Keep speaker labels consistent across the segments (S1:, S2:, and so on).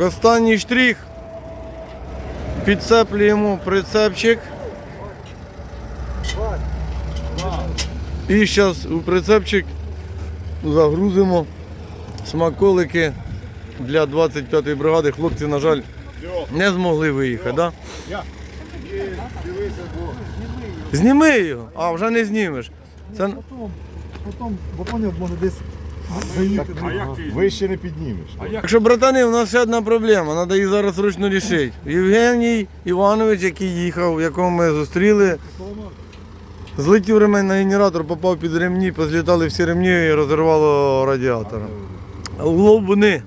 S1: Останній штрих. Підцеплюємо прицепчик. І зараз у прицепчик загрузимо смаколики для 25-ї бригади. Хлопці, на жаль, не змогли виїхати. Да? Зніми його, а вже не знімеш. Це...
S2: Потім, потім, може десь Вище не піднімеш.
S3: А як
S1: Так що, братани, у нас ще одна проблема, треба її зараз ручно рішити. Євгеній Іванович, який їхав, якого ми зустріли, злетів ремень на генератор, попав під ремні, позлітали всі ремні і розірвало радіатор. Лобуни.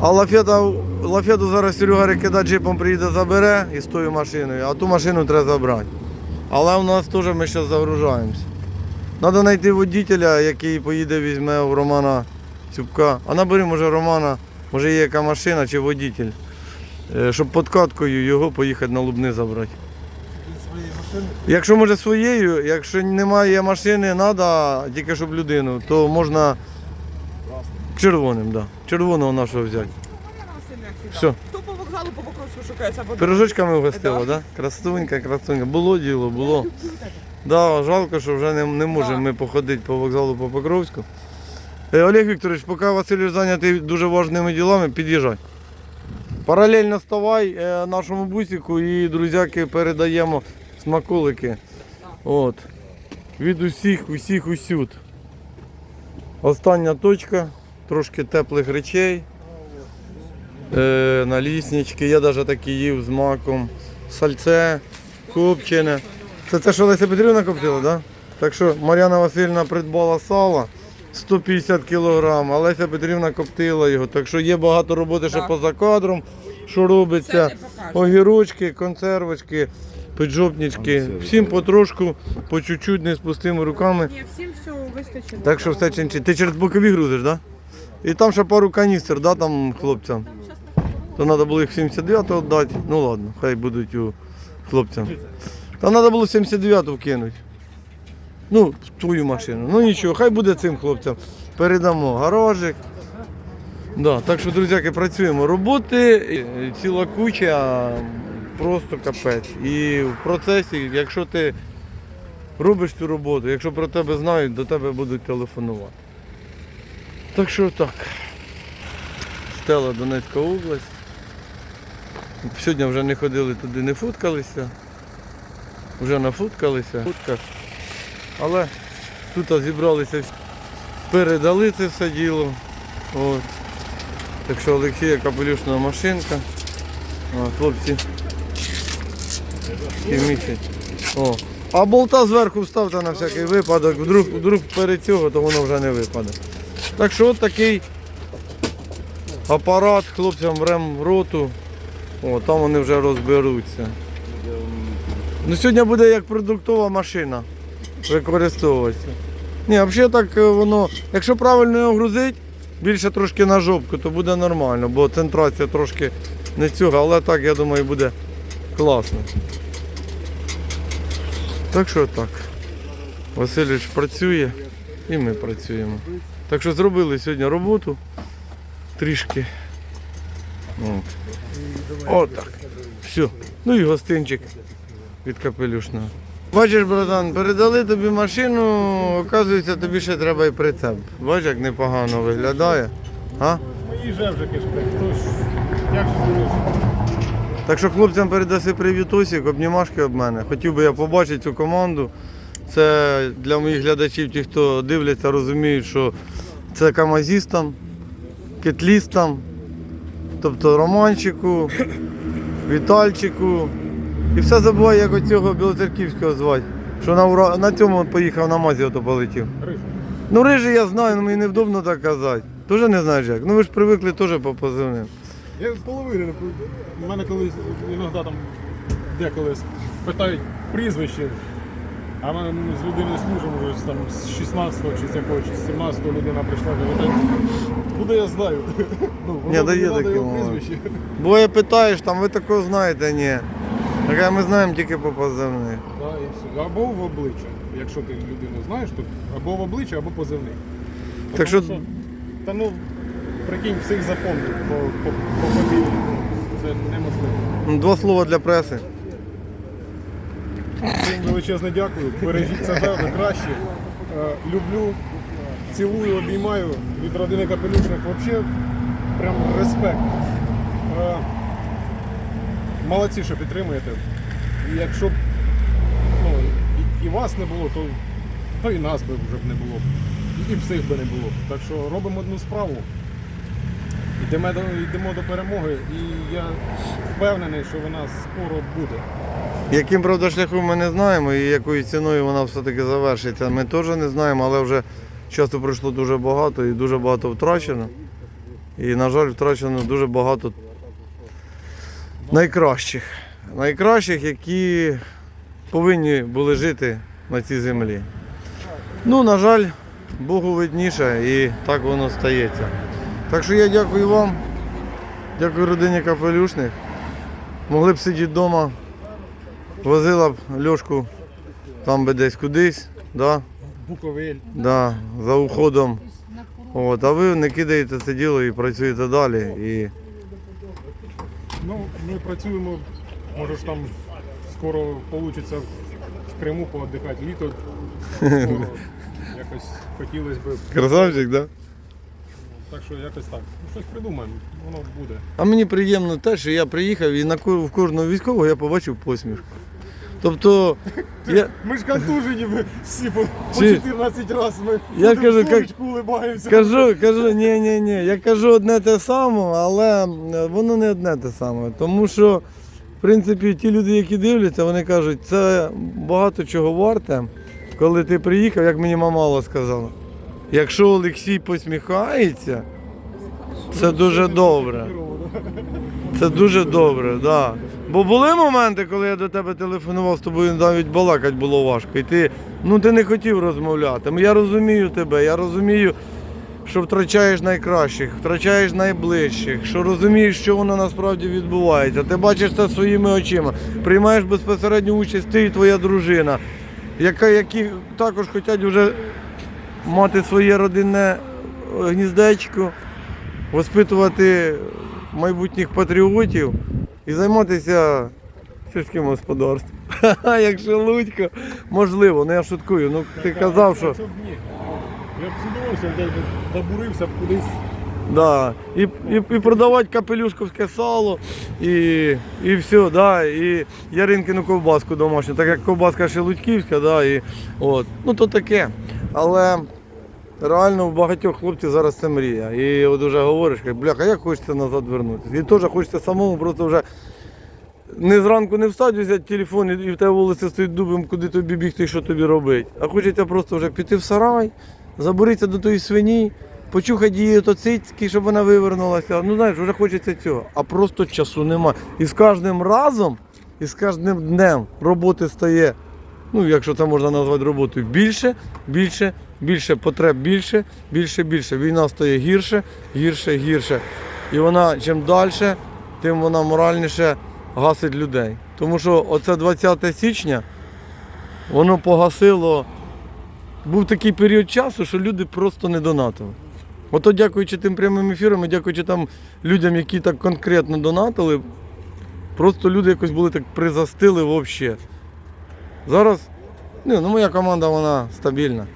S1: А лафета, лафету зараз Серега Рекида джипом приїде забере із тою машиною, а ту машину треба забрати. Але у нас теж ми зараз загружаємося. Треба знайти водителя, який поїде, візьме у Романа Цюбка. А набери, може, Романа, може є яка машина чи водитель, е, щоб подкаткою його поїхати на Лубни забрати. Якщо може своєю, якщо немає машини, треба, тільки щоб людину, то можна червоним, да. Червоного нашого взяти. Все.
S4: Хто по вокзалу по Покровську шукається?
S1: Пирожочками вгостила,
S4: Да.
S1: да? Красунька, красунька. Було діло, було. Да, жалко, що вже не, не можемо ми походити по вокзалу по Покровську. Е, Олег Вікторович, поки Василь зайнятий дуже важливими ділами, під'їжджай. Паралельно ставай е, нашому бусику і друзяки передаємо смаколики. От. Від усіх, усіх, усюд. Остання точка, трошки теплих речей. Е, наліснички, я навіть такі їв з маком, сальце, копчене. Це те, що Леся Петрівна коптила, так? Да? Так що Мар'яна Васильівна придбала сало 150 кг, а Леся Петрівна коптила його. Так що є багато роботи ще поза кадром, що робиться. Огірочки, консервочки, піджопнички. Всім потрошку, по чуть-чуть, не з пустими руками.
S4: Ні, всім все вистачить.
S1: Так що все чинчить. Ти через бокові грузиш, так? Да? І там ще пару каністр, да, там хлопцям. То треба було їх 79-го віддати. Ну ладно, хай будуть у хлопцям. Там треба було 79-ту вкинути. Ну, твою машину. Ну нічого, хай буде цим хлопцям. Передамо гаражик. Да, так що, друзяки, працюємо. Роботи е, ціла куча, просто капець. І в процесі, якщо ти робиш цю роботу, якщо про тебе знають, до тебе будуть телефонувати. Так що так. Стела Донецька область. Сьогодні вже не ходили туди, не фоткалися. Вже нафоткалися. Фотках. Але тут зібралися, передали це все діло. От. Так що Олексія капелюшна машинка. О, хлопці. Місяць. О. А болта зверху вставте на всякий випадок, вдруг, вдруг перед цього, то воно вже не випаде. Так що от такий апарат хлопцям в роту. О, там вони вже розберуться. Ну, сьогодні буде як продуктова машина використовуватися. Ні, взагалі так е, воно, якщо правильно його грузить, більше трошки на жопку, то буде нормально, бо центрація трошки не цього, але так, я думаю, буде класно. Так що так. Васильович працює і ми працюємо. Так що зробили сьогодні роботу трішки. От. Отак. Все. Ну і гостинчик від капелюшного. Бачиш, братан, передали тобі машину, оказується, тобі ще треба і прицеп. Бачиш, як непогано виглядає. А?
S3: мої жевжики ж, як же?
S1: Так що хлопцям передаси привітосик, обнімашки об мене. Хотів би я побачити цю команду. Це для моїх глядачів, ті, хто дивляться, розуміють, що це камазістам, кетлістам, тобто Романчику, Вітальчику. І все забуває, як оцього Білоцерківського звати. Що на, Ура... на цьому поїхав на Мазі, ото полетів.
S3: Рижий.
S1: Ну, рижий я знаю, але мені невдобно так казати. Тоже не знаєш як. Ну ви ж привикли теж по позивним.
S3: Я з половини, не у мене колись іноді там деколи питають прізвище, а ми з людиною служимо вже там з 16-го чи з якого, чи з 17-го людина прийшла говорить, куди я знаю? Ну,
S1: Ні,
S3: воно
S1: да є таке
S3: прізвище.
S1: Бо питаєш, там ви такого знаєте, ні. Так ми знаємо тільки по позивних.
S3: Да, і все. Або в обличчя. Якщо ти людину знаєш, то або в обличчя, або позивний.
S1: Так що-
S3: Та ну, прикинь, всіх запомнити по, по, по фамілії. Це неможливо.
S1: Ну, Два слова для преси.
S3: Всім величезне дякую. Бережіть себе, ви краще. Е, люблю, цілую, обіймаю від родини капелюшних. Взагалі, прям респект. Е, молодці, що підтримуєте. І якщо б ну, і, і вас не було, то, то і нас би вже б не було. І всіх би не було. Так що робимо одну справу. Йдемо до, йдемо до перемоги, і я впевнений, що вона скоро буде.
S1: Яким правда шляхом ми не знаємо і якою ціною вона все-таки завершиться, ми теж не знаємо, але вже часу пройшло дуже багато і дуже багато втрачено. І, на жаль, втрачено дуже багато найкращих. Найкращих, які повинні були жити на цій землі. Ну, на жаль, Богу видніше і так воно стається. Так що я дякую вам, дякую родині капелюшних. Могли б сидіти вдома, возила б Льошку там би десь кудись, да,
S3: Буковель.
S1: да, за уходом. От, а ви не кидаєте це діло і працюєте далі. І
S3: Ну, ми працюємо, може ж там скоро вийде в Криму пооддихати літо. Скоро якось хотілося б.
S1: красавчик, да?
S3: Так що якось так. Ну, щось придумаємо, воно буде.
S1: А мені приємно те, що я приїхав і на в кожного військового я побачив посмішку. Тобто, я,
S3: Ми ж контужені, ми всі по, по 14 разів ми
S1: Я кажу,
S3: в сумочку улибаємося.
S1: Кажу, кажу, ні, ні, ні. Я кажу одне те саме, але воно не одне те саме. Тому що, в принципі, ті люди, які дивляться, вони кажуть, це багато чого варте, коли ти приїхав, як мені мама сказала. Якщо Олексій посміхається, це дуже добре. Це дуже добре, так. Да. Бо були моменти, коли я до тебе телефонував з тобою, навіть балакати було важко. І ти, ну, ти не хотів розмовляти. Я розумію тебе, я розумію, що втрачаєш найкращих, втрачаєш найближчих, що розумієш, що воно насправді відбувається. Ти бачиш це своїми очима, приймаєш безпосередню участь ти і твоя дружина, яка, які також хочуть вже мати своє родинне гніздечко, воспитувати майбутніх патріотів і займатися сільським господарством. Ха-ха, Якщо Лудько, можливо, ну я шуткую. Ну ти казав, що.
S3: Ні. Я б судовився, десь би забурився б кудись.
S1: Да. І, і, і продавати капелюшковське сало, і, і все, да, і яринкину ковбаску домашню, так як ковбаска шелудьківська, да, і, от. ну то таке. Але реально у багатьох хлопців зараз це мрія. І от вже говориш, бляха, як хочеться назад вернутися. І теж хочеться самому просто вже не зранку не встати, взяти телефон і в тебе вулиці стоїть дубом, куди тобі бігти що тобі робити. А хочеться просто вже піти в сарай, забуритися до тої свині, почухати її то цицьки, щоб вона вивернулася. Ну знаєш, вже хочеться цього. А просто часу нема. І з кожним разом, і з кожним днем роботи стає, ну якщо це можна назвати роботою, більше, більше, більше потреб більше, більше, більше. Війна стає гірше, гірше, гірше. І вона чим далі, тим вона моральніше гасить людей. Тому що оце 20 січня, воно погасило. Був такий період часу, що люди просто не донатили. Ото дякуючи тим прямим ефірам, і дякуючи там людям, які так конкретно донатили, просто люди якось були так призастили взагалі. Зараз ну, ну, моя команда вона стабільна.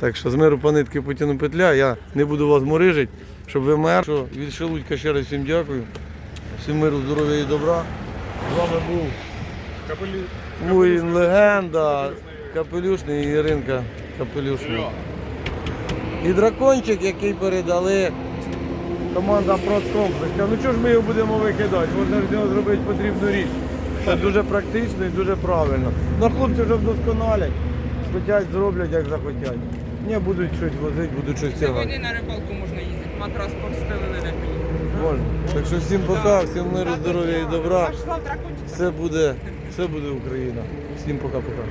S1: Так що з миру по нитки Путіну петля, я не буду вас морижити, щоб ви мер. Що, Від Шелудька ще раз всім дякую. Всім миру, здоров'я і добра. З вами був. Воїн легенда, капелюшний і Іринка капелюшний. І дракончик, який передали команда Продкомплекс. Ну чого ж ми його будемо викидати? Можна з нього зробити потрібну річ. Це дуже практично і дуже правильно. Ну хлопці вже вдосконалять. Схотять, зроблять, як захотять. Ні, будуть щось возити, будуть щось тягати.
S4: Сьогодні на рибалку можна їздити. Матрас постелили на.
S1: Можна. Так що всім пока, всім миру, здоров'я і добра. Все буде, все буде Україна. Всім пока-пока.